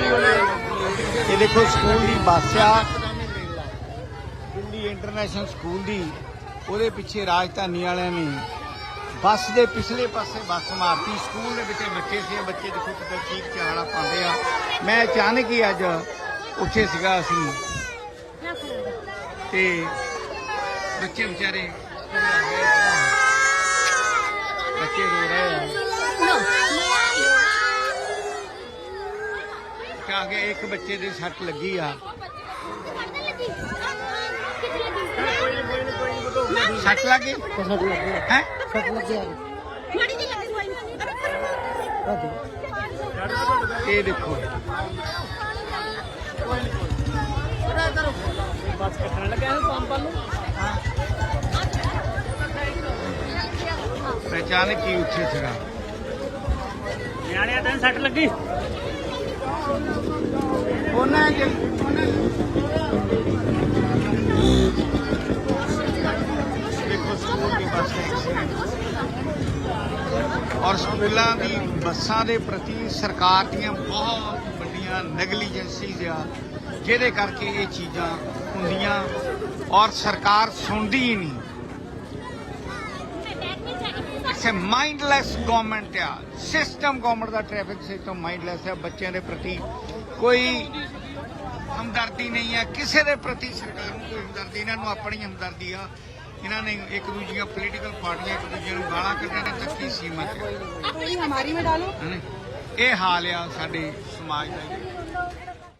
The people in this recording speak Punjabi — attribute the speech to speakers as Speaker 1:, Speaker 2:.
Speaker 1: ਇਹ ਦੇਖੋ, ਸਕੂਲ ਦੀ ਬੱਸ ਆ। ਦਿੱਲੀ ਇੰਟਰਨੈਸ਼ਨਲ ਸਕੂਲ ਦੀ। ਉਹਦੇ ਪਿੱਛੇ ਰਾਜਧਾਨੀ ਵਾਲਿਆਂ ਨੇ ਬੱਸ ਦੇ ਪਿਛਲੇ ਪਾਸੇ ਬੱਸ ਮਾਰਤੀ। ਸਕੂਲ ਦੇ ਵਿੱਚ ਬੱਚੇ ਸੀ, ਬੱਚੇ ਦੇਖੋ ਕਿਤੇ ਚੀਕ ਚਹਾੜਾ ਪਾਉਂਦੇ ਆ। ਮੈਂ ਅਚਾਨਕ ਹੀ ਅੱਜ ਉੱਥੇ ਸੀਗਾ ਅਸੀਂ। ਤੇ ਬੱਚੇ ਵਿਚਾਰੇ ਬੱਚੇ ਰੋ ਰਹੇ ਆ ਕਾ ਕੇ ਇੱਕ ਬੱਚੇ ਦੇ ਸੱਟ ਲੱਗੀ ਆ। ਸੱਟ ਲੱਗੀ? ਹੈ? ਇਹ ਦੇਖੋ।
Speaker 2: ਬਸ ਕੱਟਣ ਲੱਗਾ ਹੈ ਪੰਪ ਵੱਲ ਨੂੰ।
Speaker 1: ਅਚਾਨਕ ਹੀ ਉੱਥੇ ਸੀਗਾ
Speaker 2: ਨਿਆਣਿਆਂ ਤੇ ਸੱਟ ਲੱਗੀ।
Speaker 1: ਦੇਖੋ ਸਕੂਲ ਦੀ ਬੱਸ ਦਾ ਐਕਸੀਡੈਂਟ ਔਰ ਸਕੂਲਾਂ ਦੀ ਬੱਸਾਂ ਦੇ ਪ੍ਰਤੀ ਸਰਕਾਰ ਦੀਆਂ ਬਹੁਤ ਵੱਡੀਆਂ ਨੈਗਲੀਜੈਂਸੀਜ਼ ਆ, ਜਿਹਦੇ ਕਰਕੇ ਇਹ ਚੀਜ਼ਾਂ ਹੁੰਦੀਆਂ ਔਰ ਸਰਕਾਰ ਸੁਣਦੀ ਹੀ ਨਹੀਂ। ਇਟਸ ਅ ਮਾਈਂਡਲੈਸ ਗਵਰਨਮੈਂਟ ਆ। ਸਿਸਟਮ ਗਵਰਨਮੈਂਟ ਦਾ ਟ੍ਰੈਫਿਕ ਸਿਸਟਮ ਮਾਈਂਡਲੈਸ ਹੈ ਬੱਚਿਆਂ ਦੇ ਪ੍ਰਤੀ ਕੋਈ ਹਮਦਰਦੀ ਨਹੀਂ ਆ। ਕਿਸੇ ਦੇ ਪ੍ਰਤੀ ਸਰਕਾਰ ਨੂੰ ਕੋਈ ਹਮਦਰਦੀ ਇਹਨਾਂ ਨੂੰ ਆਪਣੀ ਹਮਦਰਦੀ ਆ। ਇਹਨਾਂ ਨੇ ਇੱਕ ਦੂਜੀਆਂ ਪੋਲੀਟੀਕਲ ਪਾਰਟੀਆਂ ਇੱਕ ਦੂਜੇ ਨੂੰ ਗਾਲਾਂ ਕੱਢਣ ਦੀ ਤੱਕੀ ਸੀਮਾ ਹੈ ਇਹ ਹਾਲ ਆ ਸਾਡੇ ਸਮਾਜ ਦਾ।